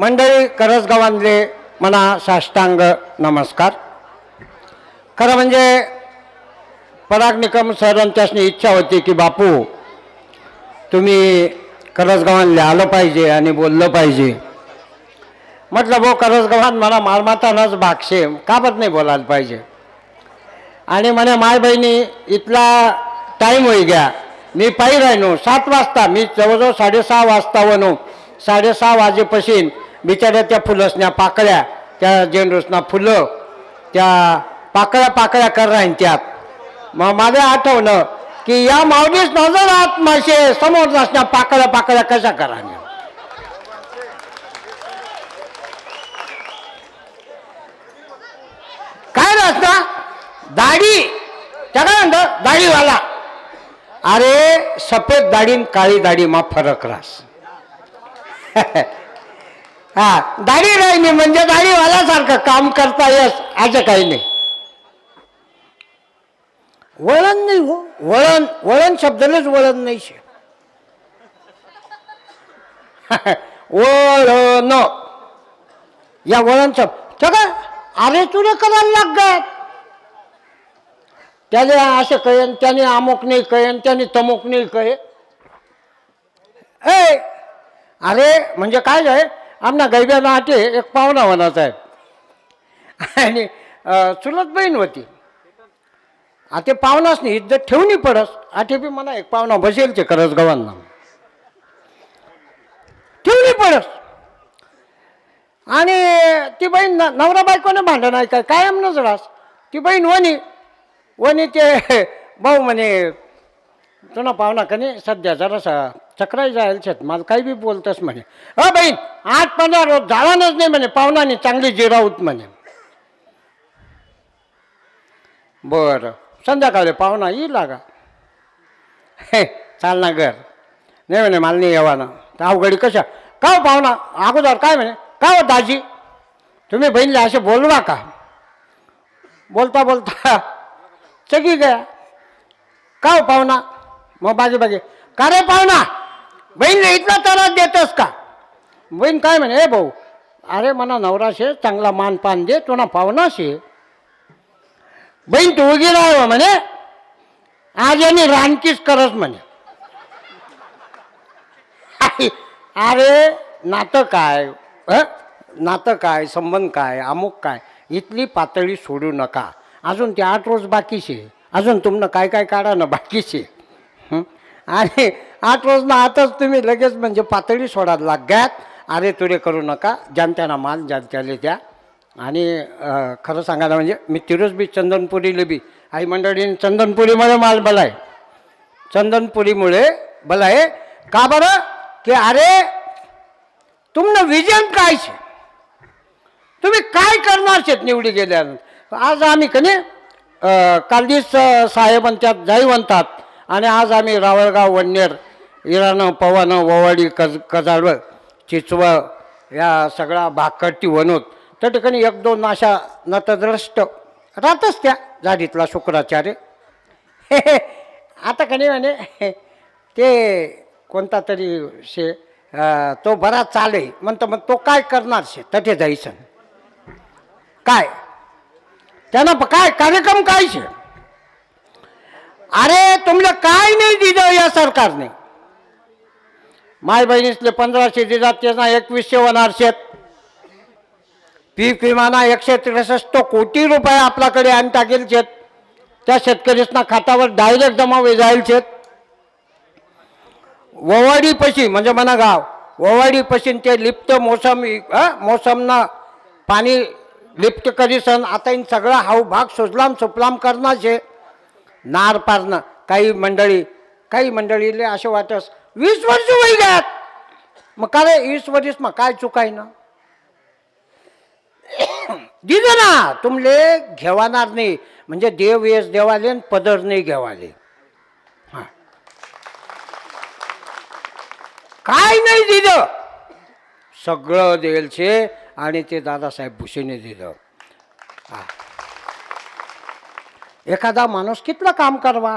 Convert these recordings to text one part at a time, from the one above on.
मंडळी करसगावांतले मना साष्टांग नमस्कार. खरं म्हणजे पराग निकम सरांच्यासनी इच्छा होती की बापू तुम्ही करसगावांना आलं पाहिजे आणि बोललं पाहिजे. म्हटलं भाऊ करसगावात मला मालमातानच भागशे. काबत नाही बोलायला पाहिजे? आणि म्हणे माय बहिणी इथला टाईम होई गया. मी पायी राहिनो सात वाजता मी जवळजवळ साडेसहा वाजता वनो साडेसहा वाजेपासून बिचाऱ्या त्या फुलसण्या पाकळ्या त्या जेंडूसना फुलं त्या पाकळ्या पाकळ्या कर राहीन त्यात. मग माझं आठवणं की या माऊलीस नजर आत मासे समोर नसण्या पाकळ्या पाकळ्या कशा कराने काय रस्ता दाढी. त्याला म्हणतं दाढीवाला. अरे सफेद दाढी काळी दाढी मा फरक रास. हा दाढी राहिली म्हणजे दाढीवाला सारखं काम करता येस असं काही नाही. वळण नाही हो. वळण वळण शब्दालाच वळण नाही शे वळण. या वळण शब्द सगळं अरे तुला करायला लागत त्याने असं कळेन त्याने अमुक नाही कळेन त्याने तमुक नाही कळे ए अरे म्हणजे काय आहे आमना गैब्याला आटे एक पाहुणा होणाचा आहे. आणि चुलत बहीण होती. आ ते पाहुणाच नाही इज्जत ठेवणी पडस. आठे बी मला एक पाहुणा बसेल ते करस गव्हांना ठेवणी पडस. आणि ती बहीण न- नवरा बायकोने भांडण आहे काय कायम नजरास. ती बहीण वनी वनी ते भाऊ म्हणे तुला पाहुणा कने सध्या जरासा चक्राई जायला शेत. मला काही बी बोलतस म्हणे. अ बाई आठ पंधरा रोज झाडानच नाही म्हणे पाहुणाने चांगली जिरावत म्हणे. बरं संध्याकाळी पाहुणा येईल लागा. हे चाल ना घर. नाही म्हणे मला नाही यावा ना तर अवघडी कशा? का हो पाहुणा अगोदर काय म्हणे? का हो दाजी? तुम्ही बहिणीला असे बोलवा का बोलता बोलता चगी गया. का हो पाहुणा? मग बागे बागे का रे पाहुणा? बहीण इथला त्रास देतस का? बहीण काय म्हणे ए भाऊ अरे मला नवराशे चांगला मान पान दे तुला पाहुणाशे बहीण तू उगी राहावं हो, म्हणे. आज यांनी रानकीच करस म्हणे. अरे नातं काय? नातं काय? संबंध काय? अमुक काय? इथली पातळी सोडू नका. अजून ते आठ रोज बाकीचे अजून तुमनं काय काय काढा ना बाकीचे आणि आठ रोज ना आताच तुम्ही लगेच म्हणजे पातळी सोडायला लाग्यात अरे तुरे करू नका. ज्यांत्याना माल ज्यांत्याले द्या. आणि खरं सांगायला म्हणजे मी तिरोज बी चंदनपुरीले बी. आई मंडळीने चंदनपुरीमुळे माल बलाय चंदनपुरीमुळे बलाय का बरं? की अरे तुमनं विजन काय छे तुम्ही काय करणार शेत निवडी गेल्यानंतर? आज आम्ही कने कालदीस साहेब त्यात जाई म्हणतात आणि आज आम्ही रावळगाव वन्नेर इराणं पवानं ववाडी कज कजाडवं चिचवं या सगळा भागकट्टी वनोत त्या ठिकाणी एक दोन अशा नतद्रष्ट राहतच त्या झाडीतला शुक्राचार्य. आता कणी म्हणे ते कोणता तरी शे तो बरा चाले म्हणतो मग तो काय करणार शे? तथे जायचं काय? त्यानं काय कार्यक्रम काय शे? अरे तुमले काय नाही दिलं या सरकारने? माय बहिणीसले पंधराशे दिला त्यांना एकवीसशे वनारशे पीक विमाना एकशे त्रेसष्ट कोटी रुपये आपल्याकडे आण टाकेल शेत. त्या शेतकरीसना खात्यावर डायरेक्ट जमा जाईल शेत. ववाडी पशी म्हणजे म्हणा गाव ववाडी पशीन ते लिप्त मोसम मोसमना पाणी लिप्त करीसन आता इन सगळा हाव भाग सुजलाम सुफलाम करणार शे नार पारणं. काही मंडळी काही मंडळीले असे वाटस वीस वर्ष वय गयात मग काय वीस वर्ष मग काय चुकाय ना? दिलं ना तुमले घेवाणार नाही. म्हणजे देव येस देवाले आणि पदर नाही घेवाले. काय नाही दिलं. सगळं देईल आणि ते दादासाहेब भुसेने दिलं. हा. एखादा माणूस कितलं काम करवा?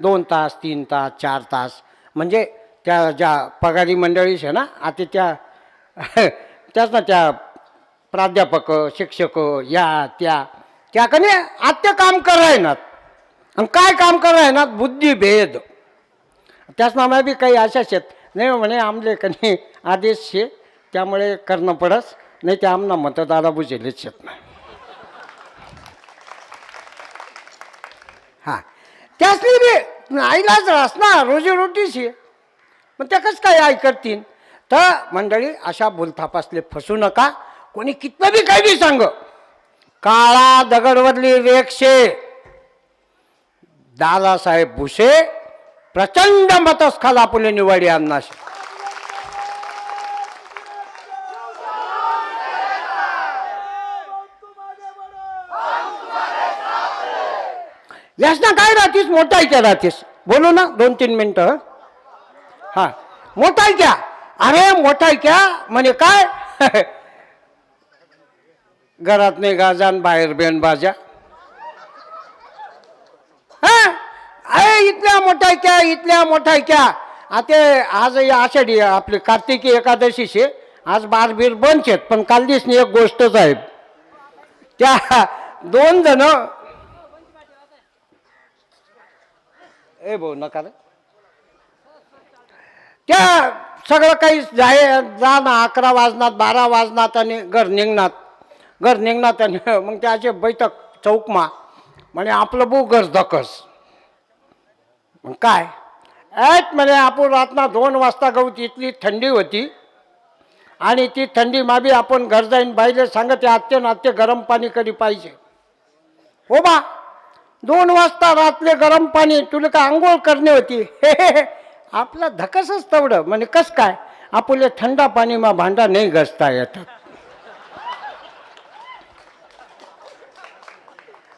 दोन तास तीन तास चार तास. म्हणजे त्या ज्या पगारी मंडळीस आहे ना आता त्या त्याच ना त्या प्राध्यापक शिक्षक या त्या. त्या कने आत्य काम करायनात. आणि काय काम करायनात? बुद्धिभेद त्याच नामा बी काही अशाच शेत नाही हो म्हणे आमले कने आदेश शे त्यामुळे करणं पडस नाही ते आमना मतदारा बुजेलेच शेत नाही हा त्यासली बी आईलाच असणार ना रोजीरोटीशी मग त्या कसं काय आई करतील? तर मंडळी अशा बोलथापासले फसू नका. कोणी कितनं बी काही बी सांग. काळा दगडवरली रेक्षे दादासाहेब भुसे प्रचंड मतस खाला पुले निवाडी अन्नाशी यास ना काय राहतीस? मोठा क्या राहतीस. बोलू ना दोन तीन मिनटं हं? हा. मोठा क्या अरे मोठा क्या म्हणे काय? घरात नाही गाजान बाहेर बेन बाजा. अरे इथल्या मोठा क्या इथल्या मोठा क्या आता आज या आषाढी आपली कार्तिकी एकादशीचे आज बार बीर बंद आहेत पण काल दिसणी एक गोष्टच आहे. त्या दोन जण ए भाऊ नका रे. त्या सगळं काही जाय जा ना अकरा वाजनात बारा वाजनात आणि घर निघणार. घर निघणार आणि मग त्याचे बैठक चौकमा. म्हणे आपलं बू घर धकस. मग काय? ॲट म्हणे आपण रातना दोन वाजता गहू इथली थंडी होती. आणि ती थंडी माबी आपण घर जाईन बाईले सांगत आत्य नात्य गरम पाणी कधी पाहिजे. हो बा? दोन वाजता रातले गरम पाणी तुला का आंघोळ करणे होती? हे हे आपला धकसच तेवढं. म्हणजे कस काय? आपले थंडा पाणी मा भांडा नाही घसता येतात.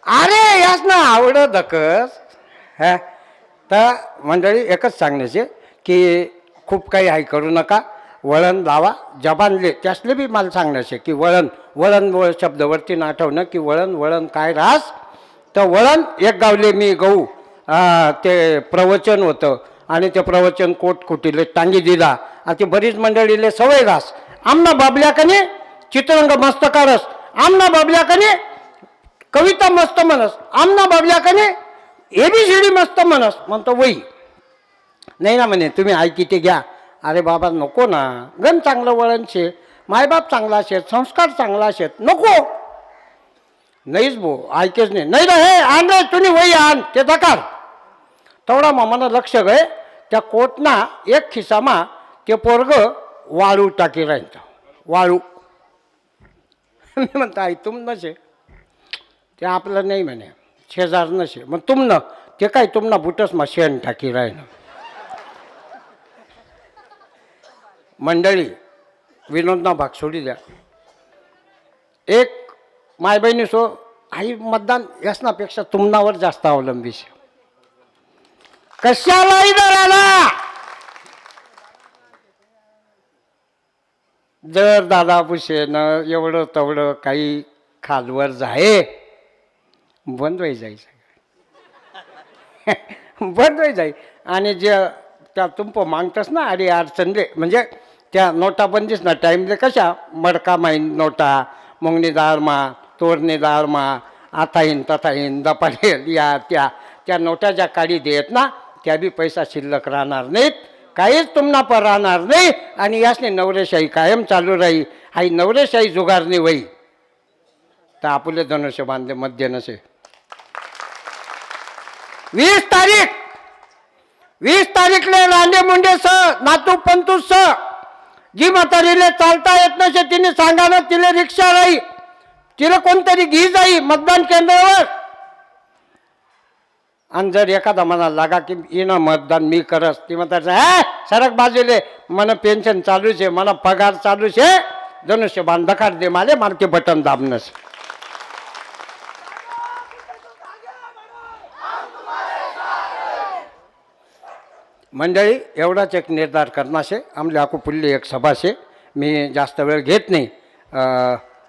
अरे यास ना आवड धकस. ह. तर मंडळी एकच सांगण्याचे की खूप काही आहे करू नका. वळण लावा. जबानले त्यासले बी मला सांगण्याचे की वळण वळण वळ शब्दवरती ना आठवणं की वळण वळण काय रास? तर वळण एक गावले मी गहू ते प्रवचन होतं. आणि ते प्रवचन कोट कुटीले टांगी दिला. आणि ते बरीच मंडळीले सवय घास आमना बाबल्याकने चित्रंग मस्तकारस. आमना बाबल्याकने कविता मस्त म्हणस आमना बाबल्याकने एबीसीडी मस्त म्हणस म्हणतो वही नाही ना म्हणे तुम्ही ऐकी ते घ्या. अरे बाबा नको ना. गण चांगलं वळण शे. मायबाप चांगला शेत संस्कार चांगला शेत नको. नाहीच भो ऐकेच नाही नाही ना हे आण रे तुम्ही वही आण ते दकार। तेवढा मामानं लक्ष गे त्या कोटना एक खिसामा ते पोरग वाळू टाकी राहील वाळू। मी म्हणतो आई तुम नसे. ते आपलं नाही म्हणे शेजार नसे. मग तुमनं ते काय तुमना बुटस मा शेण टाकी राहील मंडळी विनोदना भाग सोडी द्या. एक माय बहिणी सो आई मतदान यसनापेक्षा तुमनावर जास्त अवलंबी शे कशालाही दराला जर दादा भुसेनं एवढं तेवढं काही खालवर जाये बंद व्हाय जाई सगळं. बंद व्हाय जाई. आणि जे त्या तुंप मागतस ना अरे अडचणले म्हणजे त्या नोटाबंदीच ना टाईमले कशा मडका माईन नोटा मुंगणी दारमा तोरणे येईन तथा येईन दपाडेल या त्या त्या नोटा ज्या काढी देत ना त्या बी पैसा शिल्लक राहणार नाहीत. काहीच तुम्हाला पण राहणार नाही. आणि यासने नवरेशाही कायम चालू राही. आई नवरेशाही जुगारणी वही तर आपले धनुष्य बांधले मध्य नसे वीस तारीख! वीस तारीखले रांडे मुंडे स नातू पंतू स. जी म्हातारीले चालता येत नसे तिने सांगा ना तिले रिक्षा राही. तिला कोणतरी घी जाई मतदान केंद्रावर. आणि जर एखादा मला लागा की येणं मतदान मी करस. ती म्हणतात हा सरक बाजूले मला पेन्शन चालूच आहे मला पगार चालूच आहे. धनुष्य बांध दे माले मारके बटन दाबणस मंडळी एवढाच एक निर्धार करण्याशे आमले आकू पुल्ली एक सभाशे. मी जास्त वेळ घेत नाही.